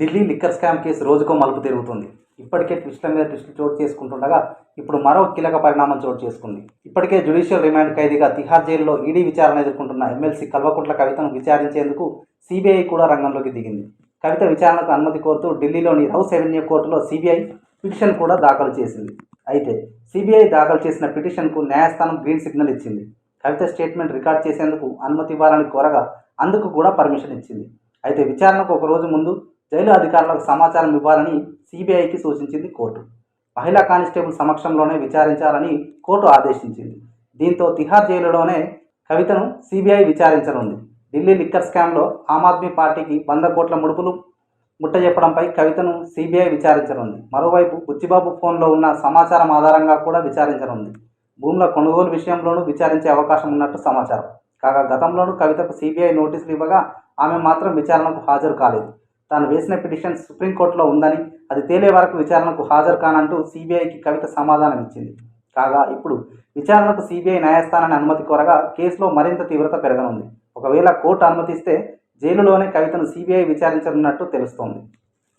Delhi liquor scam case రోజుకో మలుపు తిరుగుతుంది. ఇప్పటికే ట్విస్ట్ల మీద ట్విస్టులు చోటు చేసుకుంటుండగా ఇప్పుడు మరో కీలక పరిణామం చోటు చేసుకుంది. ఇప్పటికే జ్యుడిషియల్ రిమాండ్ ఖైదీగా తిహార్ జైల్లో ఈడీ విచారణ ఎదుర్కొంటున్న ఎమ్మెల్సీ కల్వకుంట్ల కవితను విచారించేందుకు సిబిఐ కూడా రంగంలోకి దిగింది. కవిత విచారణకు అనుమతి కోరుతూ ఢిల్లీలోని రౌస్ ఎవెన్యూ కోర్టులో సిబిఐ పిటిషన్ కూడా దాఖలు చేసింది. అయితే సిబిఐ దాఖలు చేసిన పిటిషన్కు న్యాయస్థానం గ్రీన్ సిగ్నల్ ఇచ్చింది. కవిత స్టేట్మెంట్ రికార్డ్ చేసేందుకు అనుమతి ఇవ్వాలని కోరగా అందుకు కూడా పర్మిషన్ ఇచ్చింది. అయితే విచారణకు ఒక రోజు ముందు జైలు అధికారులకు సమాచారం ఇవ్వాలని సిబిఐకి సూచించింది కోర్టు. మహిళా కానిస్టేబుల్ సమక్షంలోనే విచారించాలని కోర్టు ఆదేశించింది. దీంతో తిహార్ జైలులోనే కవితను సిబిఐ విచారించనుంది. ఢిల్లీ లిక్కర్ స్కామ్లో ఆమ్ ఆద్మీ పార్టీకి వంద కోట్ల ముడుపులు ముట్టజెప్పడంపై కవితను సిబిఐ విచారించనుంది. మరోవైపు బుచ్చిబాబు ఫోన్లో ఉన్న సమాచారం ఆధారంగా కూడా విచారించనుంది. భూముల కొనుగోలు విషయంలోనూ విచారించే అవకాశం ఉన్నట్టు సమాచారం. కాగా గతంలోనూ కవితకు సిబిఐ నోటీసులు ఇవ్వగా ఆమె మాత్రం విచారణకు హాజరు కాలేదు. తాను వేసిన పిటిషన్ సుప్రీంకోర్టులో ఉందని అది తేలే వరకు విచారణకు హాజరు కానంటూ సిబిఐకి కవిత సమాధానం ఇచ్చింది. కాగా ఇప్పుడు విచారణకు సిబిఐ న్యాయస్థానాన్ని అనుమతి కోరగా కేసులో మరింత తీవ్రత పెరగనుంది. ఒకవేళ కోర్టు అనుమతిస్తే జైలులోనే కవితను సిబిఐ విచారించనున్నట్టు తెలుస్తోంది.